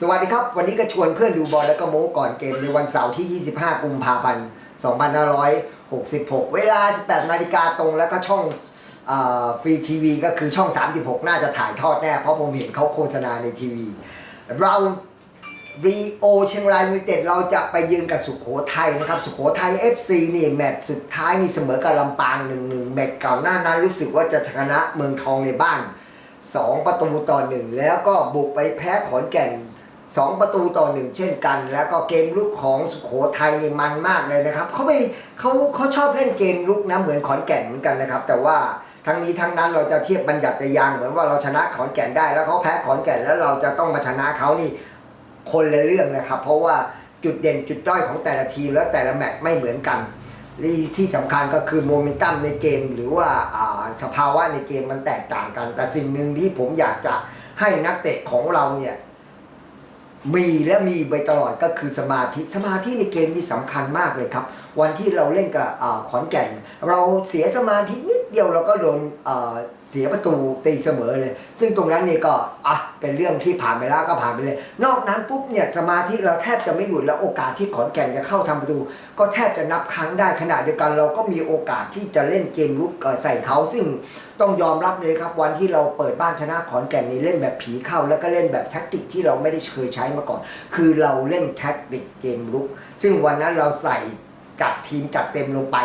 สวัสดีครับ วันนี้ก็ชวนเพื่อนดูบอลแล้วก็โม้ก่อนเกมในวันเสาร์ที่ 25 กุมภาพันธ์ 2566 เวลา 18 นาฬิกาตรงแล้วก็ช่องฟรีทีวีก็คือช่อง 36 น่าจะถ่ายทอดแน่ เพราะผมเห็นเขาโฆษณาในทีวี เรารีโอเชียงรายยูไนเต็ดเราจะไปยืนกับสุโขทัยนะครับ สุโขทัย FC นี่แมตช์สุดท้ายนี่เสมอกับลำปาง1 1แมตช์เก่าหน้านั้นรู้สึกว่าจะชนะเมืองทองในบ้าน 2 ประตูต่อหนึ่งแล้วก็บุกไปแพ้ขอนแก่น 2 ประตูต่อหนึ่งเช่นกัน แล้วก็เกมลุกของสุโขทัยนี่มันมากเลยนะครับเขาไม่เขาเขาชอบเล่นเกมลุกนะเหมือนขอนแก่นเหมือนกันนะครับ แต่ว่าทั้งนี้ทั้งนั้นเราจะเทียบบัญญัติยางเหมือนว่าเราชนะขอนแก่นได้ แล้วเขาแพ้ขอนแก่นแล้วเราจะต้องมาชนะเขานี่คนละเรื่องนะครับ เพราะว่าจุดเด่นจุดด้อยของแต่ละทีมและแต่ละแมตช์ไม่เหมือนกันและที่สำคัญก็คือโมเมนตัมในเกม หรือว่าอ่าสภาวะในเกมมันแตกต่างกัน แต่สิ่งหนึ่งที่ผมอยากจะให้นักเตะของเราเนี่ย มีและมีไปตลอดก็คือสมาธิสมาธิในเกมนี้สำคัญมากเลยครับ วันที่เราเล่นกับขอนแก่น เราเสียสมาธินิดเดียวเราก็โดนเสียประตูตีเสมอเลย ซึ่งตรงนั้นเนี่ยก็อะเป็นเรื่องที่ผ่านไปแล้วก็ผ่านไปเลย นอกนั้นปุ๊บเนี่ยสมาธิเราแทบจะไม่หลุดแล้วโอกาสที่ขอนแก่นจะเข้าทำประตู ก็แทบจะนับครั้งได้ขณะเดียวกันเราก็มีโอกาสที่จะเล่นเกมลุกใส่เขาซึ่งต้องยอมรับเลยครับวันที่เราเปิดบ้านชนะขอนแก่นนี่เล่นแบบผีเข้า แล้วก็เล่นแบบแท็กติกที่เราไม่ได้เคยใช้มาก่อน คือเราเล่นแท็กติกเกมลุก ซึ่งวันนั้นเราใส่ จัดทีมจัดเต็มลงไป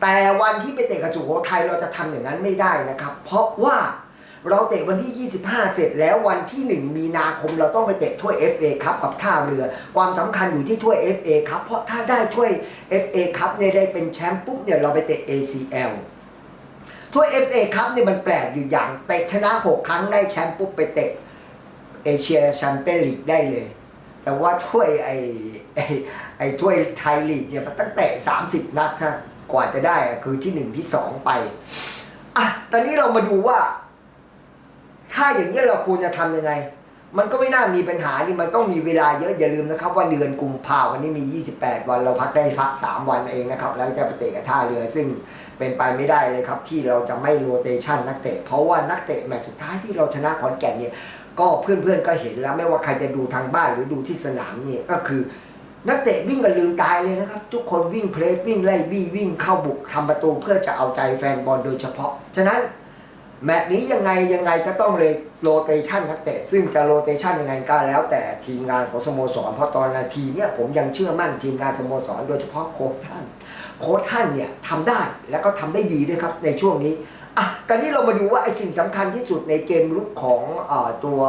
แต่วันที่ไปเตะกับสุโขทัยเราจะทำอย่างนั้นไม่ได้นะครับ เพราะว่าเราเตะวันที่ 25 เสร็จแล้ววันที่ 1 มีนาคมเราต้องไปเตะถ้วย FA ครับกับท่าเรือ ความสำคัญอยู่ที่ถ้วย FA ครับเพราะถ้าได้ถ้วย FA ครับเนี่ยได้เป็นแชมป์ปุ๊บเนี่ยเราไปเตะ ACL ถ้วย FA ครับเนี่ยมันแปลกอยู่อย่างเตะชนะ 6 ครั้งได้แชมป์ปุ๊บไปเตะเอเชียแชมเปี้ยนลีกได้เลย แต่ว่าถ้วยไอ้ไอ้ไอ้ถ้วยไทยลีกเนี่ยมันตั้งแต่ 30 นัดครับกว่าจะได้คือที่1ที่2ไปอะตอนนี้เรามาดูว่า ถ้าอย่างนี้เราควรจะทำยังไง มันก็ไม่น่ามีปัญหานี่มันต้องมีเวลาเยอะอย่าลืมนะครับ ว่าเดือนกุมภาวันนี้มี 28 วันเราพักได้พัก 3 วันเองนะครับ แล้วจะไปเตะกับท่าเรือซึ่งเป็นไปไม่ได้เลยครับ ที่เราจะไม่โรเตชันนักเตะเพราะว่านักเตะแมตช์สุดท้ายที่เราชนะขอนแก่นเนี่ย ก็เพื่อนๆก็เห็นแล้วไม่ว่าใครจะดูทางบ้านหรือดูที่สนามเนี่ยก็คือ นักเตะวิ่งกันลืมตายเลยนะครับ ทุกคนวิ่งเพลสวิ่งไล่บี้วิ่งเข้าบุกทำประตูเพื่อจะเอาใจแฟนบอลโดยเฉพาะ ฉะนั้นแมตช์นี้ยังไงยังไงก็ต้องเลยโรเตชันนักเตะซึ่งจะโรเตชันยังไงก็แล้ว แต่ทีมงานของสโมสรเพราะตอนนาทีเนี่ยผมยังเชื่อมั่นทีมงานสโมสรโดยเฉพาะโค้ชท่านโค้ชท่านเนี่ยทำได้แล้วก็ทำได้ดีด้วยครับในช่วงนี้ อะกันนี้เรามาดูว่าไอ้สิ่งสำคัญที่สุดในเกมลุกของอตัว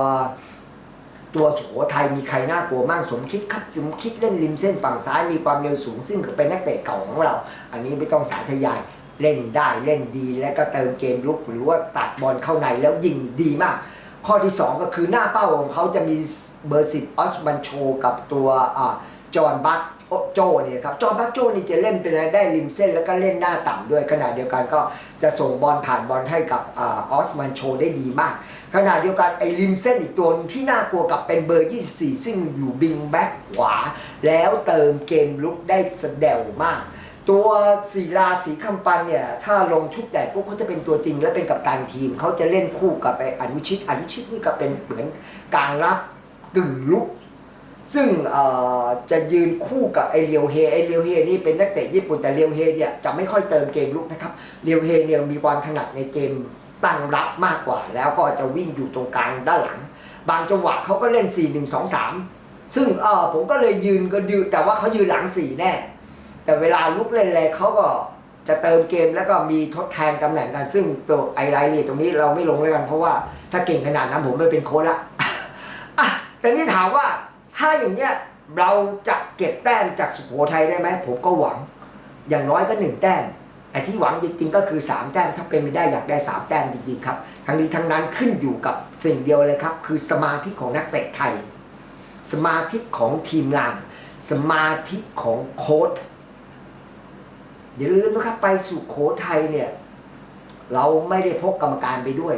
ตัวสุโขทัยมีใครน่ากลัวมากสมคิดครับสมคิดเล่นริมเส้นฝั่งซ้ายมีความเร็วสูงซึ่งเป็นนักเตะเก่าของเรา อันนี้ไม่ต้องสาธยายเล่นได้เล่นดีแล้วก็เติมเกมลุกหรือว่าตัดบอลเข้าในแล้วยิงดีมาก ข้อที่ 2 ก็คือหน้าเป้าของเขาจะมีเบอร์สิบออสมันโชกับตัวอจอห์นบัต โจเนี่ยครับจอห์บัตโจนี่จะเล่นเป็นอะไรได้ริมเส้นแล้วก็เล่นหน้าต่ำด้วยขณะเดียวกันก็จะส่งบอลผ่านบอลให้กับออสมันโชได้ดีมากขณะเดียวกันไอ้ริมเส้นอีกตัวที่น่ากลัวกับเป็นเบอร์ 24 ซึ่งอยู่บิงแบ็คขวา แล้วเติมเกมลุกได้สเดวมาก ตัวศิลาสีคำปันเนี่ย ถ้าลงชุดใหญ่ปุ๊บเขาจะเป็นตัวจริงและเป็นกัปตันทีม เขาจะเล่นคู่กับไอ้อนุชิตอนุชิตนี่ก็เป็นเหมือนกลางรับกึ่งลุก ซึ่งจะยืนคู่กับไอเรียวเฮไอเรียวเฮนี่เป็นนักเตะญี่ปุ่นแต่เรียวเฮเนี่ยจะไม่ค่อยเติมเกมลุกนะครับเรียวเฮเนี่ยมีความถนัดในเกมตั้งรับมากกว่า แล้วก็จะวิ่งอยู่ตรงกลางด้านหลัง บางจังหวะเขาก็เล่น 4 1 2 3 ซึ่งเออผมก็เลยยืนก็ยืนแต่ว่าเขายืนหลัง 4 แน่ แต่เวลาลุกเล่นแรเขาก็จะเติมเกมแล้วก็มีทดแทนตำแหน่งกัน ซึ่งตัวไอไลท์ลีตรงนี้เราไม่ลงเลยกันเพราะว่าถ้าเก่งขนาดนั้นผมไม่เป็นโค้ชละอะแต่นี่ถามว่า ถ้าอย่างเนี้ยเราจะเก็บแต้มจากสุโขทัยได้ไหมผมก็หวังอย่างน้อยก็หนึ่งแต้มไอ้ที่หวังจริงๆก็คือ 3 แต้มถ้าเป็นไม่ได้อยากได้ 3 แต้มจริงๆครับ ทั้งนี้ทั้งนั้นขึ้นอยู่กับสิ่งเดียวเลยครับ คือสมาธิของนักเตะไทย สมาธิของทีมงาน สมาธิของโค้ชอย่าลืมนะครับไปสุโขทัยเนี่ย เราไม่ได้พกกรรมการไปด้วย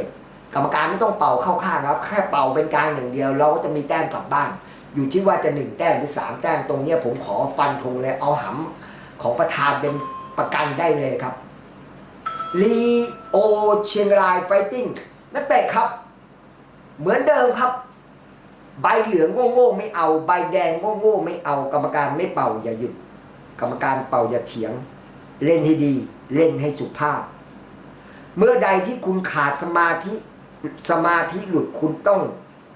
กรรมการไม่ต้องเป่าเข้าข้างครับ แค่เป่าเป็นกลางอย่างเดียว เราก็จะมีแต้มกลับบ้าน อยู่ที่ว่าจะหนึ่งแต้มหรือสามแต้มตรงเนี้ยผมขอฟันธงเลยเอาหำของประธานเป็นประกันได้เลยครับลีโอเชียงรายไฟติ้งนักเตะครับ เหมือนเดิมครับ ใบเหลืองโง่ๆไม่เอา ใบแดงโง่ๆไม่เอา กรรมการไม่เป่าอย่าหยุด กรรมการเป่าอย่าเถียง เล่นให้ดี เล่นให้สุภาพ เมื่อใดที่คุณขาดสมาธิสมาธิหลุดคุณต้อง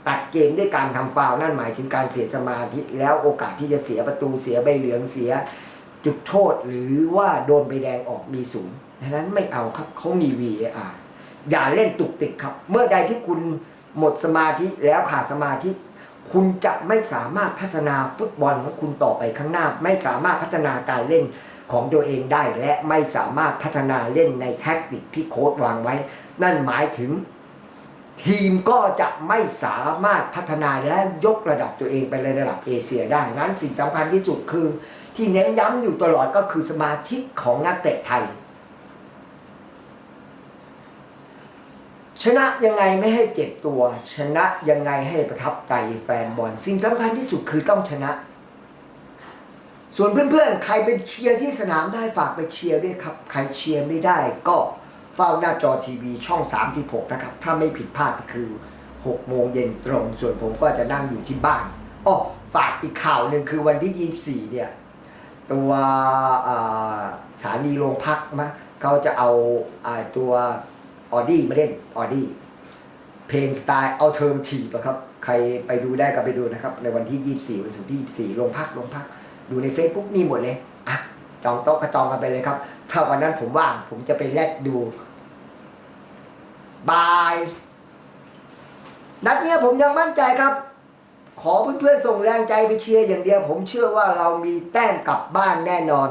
ตัดเกมด้วยการทำฟาวนั่นหมายถึงการเสียสมาธิแล้วโอกาสที่จะเสียประตูเสียใบเหลืองเสียจุดโทษหรือว่าโดนใบแดงออกมีสูงดังนั้นไม่เอาครับเขามี VAR อย่าเล่นตุกติกครับ เมื่อใดที่คุณหมดสมาธิแล้วขาดสมาธิ คุณจะไม่สามารถพัฒนาฟุตบอลของคุณต่อไปข้างหน้า ไม่สามารถพัฒนาการเล่นของตัวเองได้ และไม่สามารถพัฒนาเล่นในแท็กติกที่โค้ชวางไว้ นั่นหมายถึง ทีมก็จะไม่สามารถพัฒนาและยกระดับตัวเองไปในระดับเอเชียได้ นั้นสิ่งสำคัญที่สุดคือ ที่เน้นย้ำอยู่ตลอดก็คือสมาธิกของนักเตะไทย ชนะยังไงไม่ให้เจ็บตัว ชนะยังไงให้ประทับใจแฟนบอล สิ่งสำคัญที่สุดคือต้องชนะ ส่วนเพื่อนๆ ใครเป็นเชียร์ที่สนามได้ฝากไปเชียร์ด้วยครับ ใครเชียร์ไม่ได้ก็ เฝ้าหน้าจอทีวีช่อง 36 นะครับ ถ้าไม่ผิดพลาดคือ 6 โมงเย็นตรง ส่วนผมก็จะนั่งอยู่ที่บ้านอ้อฝากอีกข่าวหนึ่งคือวันที่ 24 เนี่ย ตัวสถานีโรงพักมะเขาจะเอาอาตัวออดี้มาเล่นออดี้เพลงสไตล์เอาเทอร์ทีปะครับ ใครไปดูได้ก็ไปดูนะครับ ในวันที่ 24 วันศุกร์ที่ 24 โรงพักโรงพัก ดูใน Facebook มีหมดเลย อะ จองโต๊ะก็จองกันไปเลยครับ ถ้าวันนั้นผมว่าง ผมจะไปแลกดู บาย นัดเนี้ยผมยังมั่นใจครับ ขอเพื่อนๆส่งแรงใจไปเชียร์อย่างเดียว ผมเชื่อว่าเรามีแต้มกลับบ้านแน่นอน